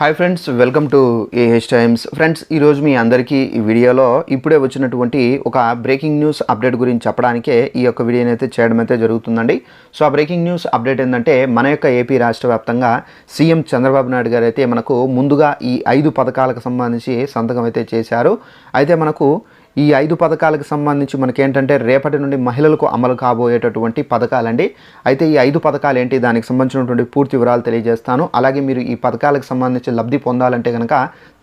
Hi friends welcome to AH times friends ఈరోజు మీ అందరికీ ఈ వీడియోలో ఇప్పుడే వచ్చినటువంటి ఒక బ్రేకింగ్ న్యూస్ అప్డేట్ గురించి చెప్పడానికే ఈ యొక్క వీడియోని అయితే చేయడం అయితే జరుగుతుందండి. సో ఆ బ్రేకింగ్ న్యూస్ అప్డేట్ ఏంటంటే మన యొక్క ఏపీ రాష్ట్ర వ్యాప్తంగా సీఎం చంద్రబాబు నాయుడు గారు అయితే మనకు ముందుగా ఈ ఐదు పథకాలకు సంబంధించి సంతకం అయితే చేశారు. అయితే మనకు ఈ ఐదు పథకాలకు సంబంధించి మనకేంటంటే రేపటి నుండి మహిళలకు అమలు కాబోయేటటువంటి పథకాలండి. అయితే ఈ ఐదు పథకాలు ఏంటి దానికి సంబంధించినటువంటి పూర్తి వివరాలు తెలియజేస్తాను. అలాగే మీరు ఈ పథకాలకు సంబంధించి లబ్ధి పొందాలంటే కనుక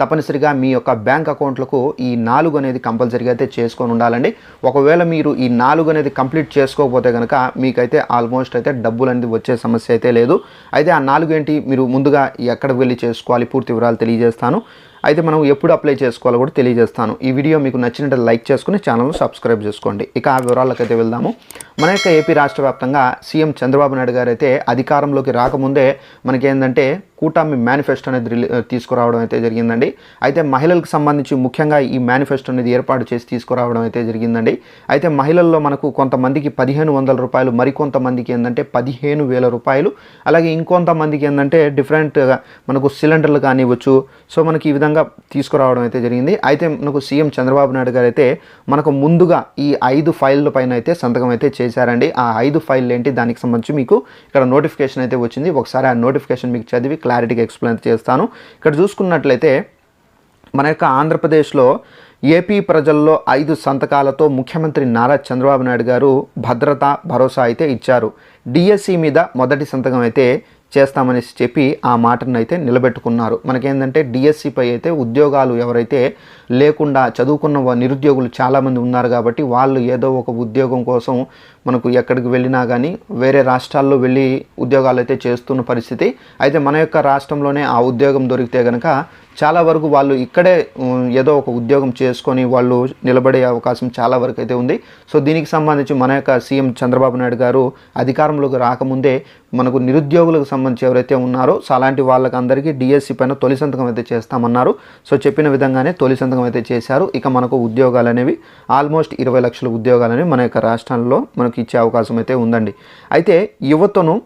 తప్పనిసరిగా మీ యొక్క బ్యాంక్ అకౌంట్లకు ఈ నాలుగు అనేది కంపల్సరీగా అయితే చేసుకొని ఉండాలండి. ఒకవేళ మీరు ఈ నాలుగు అనేది కంప్లీట్ చేసుకోకపోతే కనుక మీకైతే ఆల్మోస్ట్ అయితే డబ్బులు అనేది వచ్చే సమస్య అయితే లేదు. అయితే ఆ నాలుగు ఏంటి? మీరు ముందుగా ఎక్కడికి వెళ్ళి చేసుకోవాలి? పూర్తి వివరాలు తెలియజేస్తాను. అయితే మనం ఎప్పుడు అప్లై చేసుకోవాలో కూడా తెలియజేస్తాను. ఈ వీడియో మీకు నచ్చినట్టు లైక్ చేసుకుని ఛానల్ సబ్స్క్రైబ్ చేసుకోండి. ఇక ఆ వివరాలకైతే వెళ్దాము. మన యొక్క ఏపీ రాష్ట్ర వ్యాప్తంగా సీఎం చంద్రబాబు నాయుడు గారు అయితే అధికారంలోకి రాకముందే మనకేందంటే కూటమి మేనిఫెస్టో అనేది రిలీ తీసుకురావడం అయితే జరిగిందండి. అయితే మహిళలకు సంబంధించి ముఖ్యంగా ఈ మేనిఫెస్టో అనేది ఏర్పాటు చేసి తీసుకురావడం అయితే జరిగిందండి. అయితే మహిళల్లో మనకు కొంతమందికి పదిహేను వందల రూపాయలు మరికొంతమందికి ఏంటంటే పదిహేను వేల రూపాయలు. అలాగే ఇంకొంతమందికి ఏంటంటే డిఫరెంట్గా మనకు సిలిండర్లు కానివ్వచ్చు. సో మనకి ఈ విధంగా తీసుకురావడం అయితే జరిగింది. అయితే మనకు సీఎం చంద్రబాబు నాయుడు గారు అయితే మనకు ముందుగా ఈ ఐదు ఫైళ్ళ పైన అయితే సంతకం అయితే చేశారండి. ఆ ఐదు ఫైల్ ఏంటి? దానికి సంబంధించి మీకు ఇక్కడ నోటిఫికేషన్ అయితే వచ్చింది. ఒకసారి ఆ నోటిఫికేషన్ మీకు చదివి క్లారిటీగా ఎక్స్ప్లెయిన్ చేస్తాను. ఇక్కడ చూసుకున్నట్లయితే మన యొక్క ఆంధ్రప్రదేశ్లో ఏపీ ప్రజల్లో ఐదు సంతకాలతో ముఖ్యమంత్రి నారా చంద్రబాబు నాయుడు గారు భద్రత భరోసా అయితే ఇచ్చారు. డిఎస్సి మీద మొదటి సంతకం అయితే చేస్తామనేసి చెప్పి ఆ మాటను అయితే నిలబెట్టుకున్నారు. మనకేంటంటే డిఎస్సిపై అయితే ఉద్యోగాలు ఎవరైతే లేకుండా చదువుకున్న నిరుద్యోగులు చాలామంది ఉన్నారు కాబట్టి వాళ్ళు ఏదో ఒక ఉద్యోగం కోసం మనకు ఎక్కడికి వెళ్ళినా కానీ వేరే రాష్ట్రాల్లో వెళ్ళి ఉద్యోగాలు అయితే చేస్తున్న పరిస్థితి. అయితే మన యొక్క రాష్ట్రంలోనే ఆ ఉద్యోగం దొరికితే కనుక చాలా వరకు వాళ్ళు ఇక్కడే ఏదో ఒక ఉద్యోగం చేసుకొని వాళ్ళు నిలబడే అవకాశం చాలా వరకు అయితే ఉంది. సో దీనికి సంబంధించి మన యొక్క సీఎం చంద్రబాబు నాయుడు గారు అధికారంలోకి రాకముందే మనకు నిరుద్యోగులకు సంబంధించి ఎవరైతే ఉన్నారో సో అలాంటి వాళ్ళకందరికీ డిఎస్సి పైన తొలి సంతకం అయితే చేస్తామన్నారు. సో చెప్పిన విధంగానే తొలి సంతకం అయితే చేశారు. ఇక మనకు ఉద్యోగాలు అనేవి ఆల్మోస్ట్ ఇరవై లక్షల ఉద్యోగాలు అనేవి మన యొక్క రాష్ట్రంలో మనకు ఇచ్చే అవకాశం అయితే ఉందండి. అయితే యువతను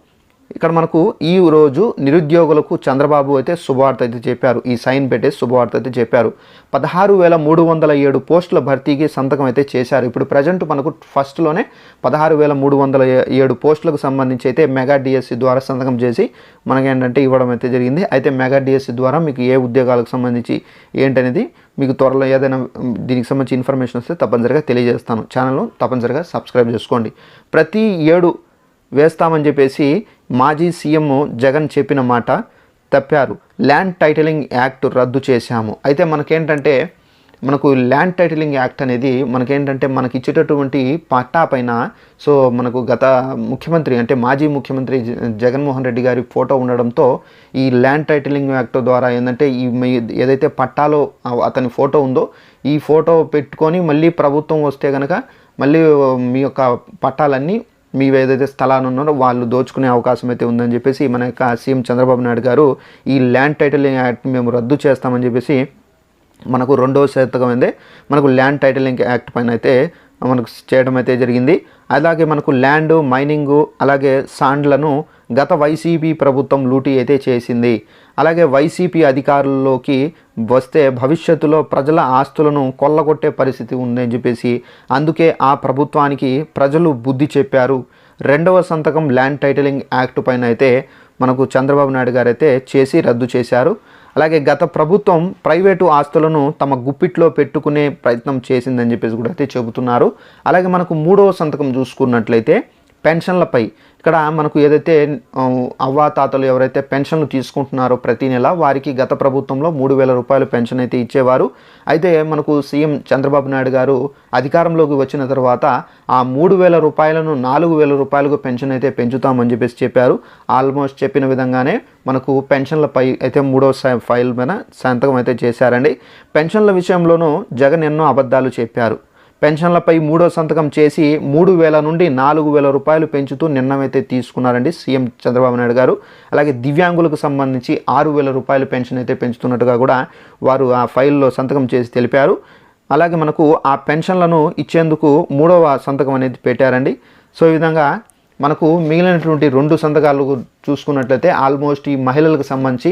ఇక్కడ మనకు ఈ రోజు నిరుద్యోగులకు చంద్రబాబు అయితే శుభవార్త అయితే చెప్పారు. ఈ సైన్ పెట్టే శుభవార్త అయితే చెప్పారు. పదహారు వేల మూడు వందల ఏడు పోస్టుల భర్తీకి సంతకం అయితే చేశారు. ఇప్పుడు ప్రజెంట్ మనకు ఫస్ట్లోనే పదహారు వేల మూడు వందల ఏడు పోస్టులకు సంబంధించి అయితే మెగా డిఎస్సి ద్వారా సంతకం చేసి మనకేంటంటే ఇవ్వడం అయితే జరిగింది. అయితే మెగా డిఎస్సి ద్వారా మీకు ఏ ఉద్యోగాలకు సంబంధించి ఏంటనేది మీకు త్వరలో ఏదైనా దీనికి సంబంధించి ఇన్ఫర్మేషన్ వస్తే తప్పనిసరిగా తెలియజేస్తాను. ఛానల్ను తప్పనిసరిగా సబ్స్క్రైబ్ చేసుకోండి. ప్రతి ఏడు వేస్తామని చెప్పేసి మాజీ సీఎం జగన్ చెప్పిన మాట తప్పారు. ల్యాండ్ టైటిలింగ్ యాక్ట్ రద్దు చేశాము. అయితే మనకేంటంటే మనకు ల్యాండ్ టైటిలింగ్ యాక్ట్ అనేది మనకేంటంటే మనకి ఇచ్చేటటువంటి పట్టా పైన సో మనకు గత ముఖ్యమంత్రి అంటే మాజీ ముఖ్యమంత్రి జ- జగన్మోహన్ రెడ్డి గారి ఫోటో ఉండడంతో ఈ ల్యాండ్ టైటిలింగ్ యాక్ట్ ద్వారా ఏంటంటే ఈ మీ- ఏదైతే పట్టాలో అతని ఫోటో ఉందో ఈ ఫోటో పెట్టుకొని మళ్ళీ ప్రభుత్వం వస్తే కనుక మళ్ళీ మీ యొక్క పట్టాలన్నీ మీ ఏదైతే స్థలాలు ఉన్నారో వాళ్ళు దోచుకునే అవకాశం అయితే ఉందని చెప్పేసి మన యొక్క సీఎం చంద్రబాబు నాయుడు గారు ఈ ల్యాండ్ టైటిలింగ్ యాక్ట్ మేము రద్దు చేస్తామని చెప్పేసి మనకు రెండవ శతకం అయితే మనకు ల్యాండ్ టైటిలింగ్ యాక్ట్ పైన అయితే మనకు చేయడం అయితే జరిగింది. అలాగే మనకు ల్యాండ్ మైనింగ్ అలాగే సాండ్లను గత వైసీపీ ప్రభుత్వం లూటీ అయితే చేసింది. అలాగే వైసీపీ అధికారుల్లోకి వస్తే భవిష్యత్తులో ప్రజల ఆస్తులను కొల్లగొట్టే పరిస్థితి ఉందని చెప్పేసి అందుకే ఆ ప్రభుత్వానికి ప్రజలు బుద్ధి చెప్పారు. రెండవ సంతకం ల్యాండ్ టైటిలింగ్ యాక్ట్ పైన అయితే మనకు చంద్రబాబు నాయుడు గారు అయితే చేసి రద్దు చేశారు. అలాగే గత ప్రభుత్వం ప్రైవేటు ఆస్తులను తమ గుప్పిట్లో పెట్టుకునే ప్రయత్నం చేసిందని చెప్పేసి కూడా అయితే చెబుతున్నారు. అలాగే మనకు మూడవ సంతకం చూసుకున్నట్లయితే పెన్షన్లపై. ఇక్కడ మనకు ఏదైతే అవ్వాతాతలు ఎవరైతే పెన్షన్లు తీసుకుంటున్నారో ప్రతి నెల వారికి గత ప్రభుత్వంలో మూడు వేల రూపాయలు పెన్షన్ అయితే ఇచ్చేవారు. అయితే మనకు సీఎం చంద్రబాబు నాయుడు గారు అధికారంలోకి వచ్చిన తర్వాత ఆ మూడు వేల రూపాయలను నాలుగు వేల రూపాయలకు పెన్షన్ అయితే పెంచుతామని చెప్పేసి చెప్పారు. ఆల్మోస్ట్ చెప్పిన విధంగానే మనకు పెన్షన్లపై అయితే మూడో స- ఫైల్ మీద సంతకం అయితే చేశారండి. పెన్షన్ల విషయంలోనూ జగన్ ఎన్నో అబద్ధాలు చెప్పారు. పెన్షన్లపై మూడో సంతకం చేసి మూడు వేల నుండి నాలుగు వేల రూపాయలు పెంచుతూ నిర్ణయమైతే తీసుకున్నారండి సీఎం చంద్రబాబు నాయుడు గారు. అలాగే దివ్యాంగులకు సంబంధించి ఆరు వేల రూపాయలు పెన్షన్ అయితే పెంచుతున్నట్టుగా కూడా వారు ఆ ఫైల్లో సంతకం చేసి తెలిపారు. అలాగే మనకు ఆ పెన్షన్లను ఇచ్చేందుకు మూడవ సంతకం అనేది పెట్టారండి. సో ఈ విధంగా మనకు మిగిలినటువంటి రెండు సంతకాలు చూసుకున్నట్లయితే ఆల్మోస్ట్ ఈ మహిళలకు సంబంధించి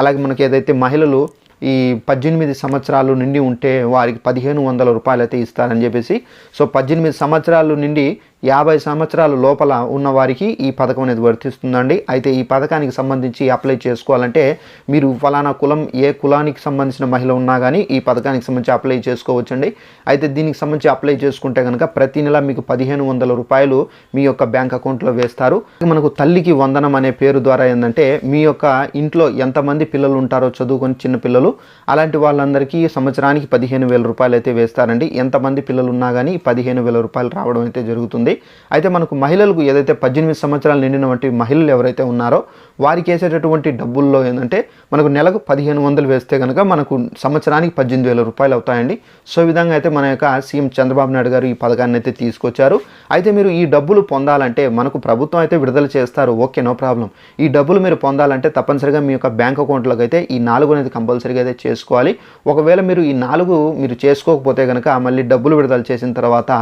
అలాగే మనకి ఏదైతే మహిళలు ఈ పద్దెనిమిది సంవత్సరాలు నిండి ఉంటే వారికి పదిహేను వందల రూపాయలు అయితే ఇస్తారని చెప్పేసి సో పద్దెనిమిది సంవత్సరాలు నిండి యాభై సంవత్సరాల లోపల ఉన్న వారికి ఈ పథకం అనేది వర్తిస్తుందండి. అయితే ఈ పథకానికి సంబంధించి అప్లై చేసుకోవాలంటే మీరు ఫలానా కులం ఏ కులానికి సంబంధించిన మహిళ ఉన్నా కానీ ఈ పథకానికి సంబంధించి అప్లై చేసుకోవచ్చండి. అయితే దీనికి సంబంధించి అప్లై చేసుకుంటే కనుక ప్రతి నెల మీకు పదిహేను వందల రూపాయలు మీ యొక్క బ్యాంక్ అకౌంట్లో వేస్తారు. మనకు తల్లికి వందనం అనే పేరు ద్వారా ఏంటంటే మీ యొక్క ఇంట్లో ఎంతమంది పిల్లలు ఉంటారో చదువుకొని చిన్న పిల్లలు అలాంటి వాళ్ళందరికీ సంవత్సరానికి పదిహేను వేల రూపాయలు అయితే వేస్తారండి. ఎంతమంది పిల్లలు ఉన్నా కానీ పదిహేను వేల రూపాయలు రావడం అయితే జరుగుతుంది. అయితే మనకు మహిళలకు ఏదైతే పద్దెనిమిది సంవత్సరాలు నిండినటువంటి మహిళలు ఎవరైతే ఉన్నారో వారికి వేసేటటువంటి డబ్బుల్లో ఏంటంటే మనకు నెలకు పదిహేను వందలు వేస్తే కనుక మనకు సంవత్సరానికి పద్దెనిమిది వేల రూపాయలు అవుతాయండి. సో ఈ విధంగా అయితే మన యొక్క సీఎం చంద్రబాబు నాయుడు గారు ఈ పథకాన్ని అయితే తీసుకొచ్చారు. అయితే మీరు ఈ డబ్బులు పొందాలంటే మనకు ప్రభుత్వం అయితే విడుదల చేస్తారు. Okay no problem. ఈ డబ్బులు మీరు పొందాలంటే తప్పనిసరిగా మీ యొక్క బ్యాంక్ అకౌంట్లోకి అయితే ఈ నాలుగు అనేది కంపల్సరీగా అయితే చేసుకోవాలి ఒకవేళ మీరు ఈ నాలుగు మీరు చేసుకోకపోతే కనుక మళ్ళీ డబ్బులు విడుదల చేసిన తర్వాత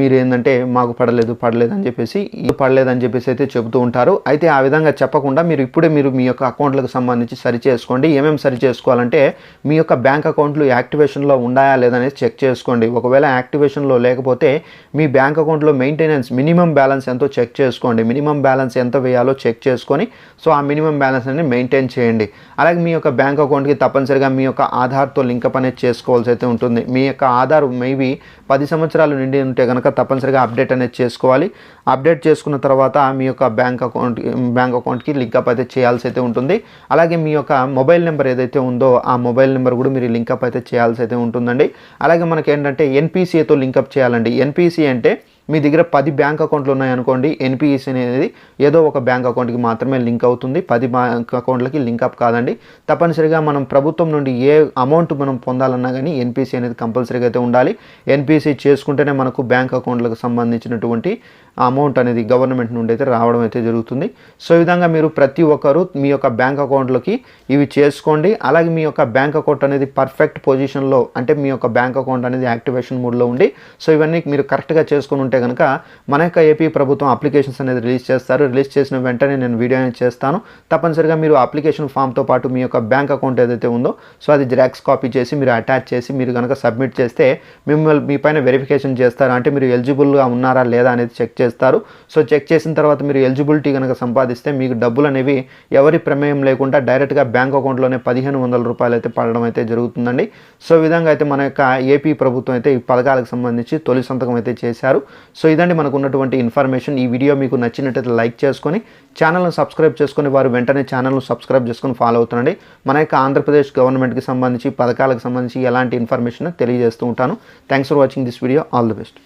మీరు ఏంటంటే మాకు పడలేదు పడలేదు అని చెప్పేసి ఇది పడలేదు అని చెప్పేసి అయితే చెబుతూ ఉంటారు. అయితే ఆ విధంగా చెప్పకుండా మీరు ఇప్పుడే మీరు మీ యొక్క అకౌంట్లకు సంబంధించి సరి చేసుకోండి. ఏమేమి సరి చేసుకోవాలంటే మీ యొక్క బ్యాంక్ అకౌంట్లు యాక్టివేషన్లో ఉన్నాయా లేదనేది చెక్ చేసుకోండి. ఒకవేళ యాక్టివేషన్లో లేకపోతే మీ బ్యాంక్ అకౌంట్లో మెయింటెనెన్స్ మినిమం బ్యాలెన్స్ ఎంతో చెక్ చేసుకోండి. మినిమం బ్యాలెన్స్ ఎంత వేయాలో చెక్ చేసుకొని సో ఆ మినిమం బ్యాలెన్స్ అనేది మెయింటైన్ చేయండి. అలాగే మీ యొక్క బ్యాంక్ అకౌంట్కి తప్పనిసరిగా మీ యొక్క ఆధార్తో లింకప్ అనేది చేసుకోవాల్సి అయితే ఉంటుంది. మీ యొక్క ఆధార్ మేబీ పది సంవత్సరాలు నిండి ఉంటే కనుక తప్పనిసరిగా అప్డేట్ అనేది చేసుకోవాలి. అప్డేట్ చేసుకున్న తర్వాత మీ యొక్క బ్యాంక్ అకౌంట్ బ్యాంక్ అకౌంట్కి లింకప్ అయితే చేయాల్సి అయితే ఉంటుంది. అలాగే మీ యొక్క మొబైల్ నెంబర్ ఏదైతే ఉందో ఆ మొబైల్ నెంబర్ కూడా మీరు లింకప్ అయితే చేయాల్సి అయితే ఉంటుందండి. అలాగే మనకి ఏంటంటే ఎన్పిసిఏతో లింకప్ చేయాలండి. ఎన్పిసి అంటే మీ దగ్గర పది బ్యాంక్ అకౌంట్లు ఉన్నాయనుకోండి ఎన్పిఎస్ అనేది ఏదో ఒక బ్యాంక్ అకౌంట్కి మాత్రమే లింక్ అవుతుంది. పది బ్యాంక్ అకౌంట్లకి లింక్ అప్ కాదండి. తప్పనిసరిగా మనం ప్రభుత్వం నుండి ఏ అమౌంట్ మనం పొందాలన్నా కానీ ఎన్పిసి అనేది కంపల్సరీగా అయితే ఉండాలి. ఎన్పిసి చేసుకుంటేనే మనకు బ్యాంక్ అకౌంట్లకు సంబంధించినటువంటి అమౌంట్ అనేది గవర్నమెంట్ నుండి అయితే రావడం అయితే జరుగుతుంది. సో ఈ విధంగా మీరు ప్రతి ఒక్కరూ మీ యొక్క బ్యాంక్ అకౌంట్లోకి ఇవి చేసుకోండి. అలాగే మీ యొక్క బ్యాంక్ అకౌంట్ అనేది పర్ఫెక్ట్ పొజిషన్లో అంటే మీ యొక్క బ్యాంక్ అకౌంట్ అనేది యాక్టివేషన్ మూడ్లో ఉండి సో ఇవన్నీ మీరు కరెక్ట్గా చేసుకుని ఉంటే కనుక మన యొక్క ఏపీ ప్రభుత్వం అప్లికేషన్స్ అనేది రిలీజ్ చేస్తారు. రిలీజ్ చేసిన వెంటనే నేను వీడియో అనేది చేస్తాను. తప్పనిసరిగా మీరు అప్లికేషన్ ఫామ్తో పాటు మీ యొక్క బ్యాంక్ అకౌంట్ ఏదైతే ఉందో సో అది జిరాక్స్ కాపీ చేసి మీరు అటాచ్ చేసి మీరు కనుక సబ్మిట్ చేస్తే మిమ్మల్ని మీ పైన వెరిఫికేషన్ చేస్తారు? అంటే మీరు ఎలిజిబుల్గా ఉన్నారా లేదా అనేది చెక్ చేస్తారు. సో చెక్ చేసిన తర్వాత మీరు ఎలిజిబిలిటీ కనుక సంపాదిస్తే మీకు డబ్బులు అనేవి ఎవరి ప్రమేయం లేకుండా డైరెక్ట్గా బ్యాంక్ అకౌంట్లోనే పదిహేను వందల రూపాయలు అయితే పడడం అయితే జరుగుతుందండి. సో విధంగా అయితే మన యొక్క ఏపీ ప్రభుత్వం అయితే ఈ పథకాలకు సంబంధించి తొలి సంతకం అయితే చేశారు. సో ఇదండి మనకు ఉన్నటువంటి ఇన్ఫర్మేషన్. ఈ వీడియో మీకు నచ్చినట్టయితే లైక్ చేసుకొని ఛానల్ను సబ్స్క్రైబ్ చేసుకొని వారు వెంటనే ఛానల్ను సబ్స్క్రైబ్ చేసుకొని ఫాలో అవుతుండండి. మన యొక్క ఆంధ్రప్రదేశ్ గవర్నమెంట్కి సంబంధించి పథకాలకు సంబంధించి ఎలాంటి ఇన్ఫర్మేషన్ తెలియజేస్తూ ఉంటాను. Thanks for watching this video. All the best.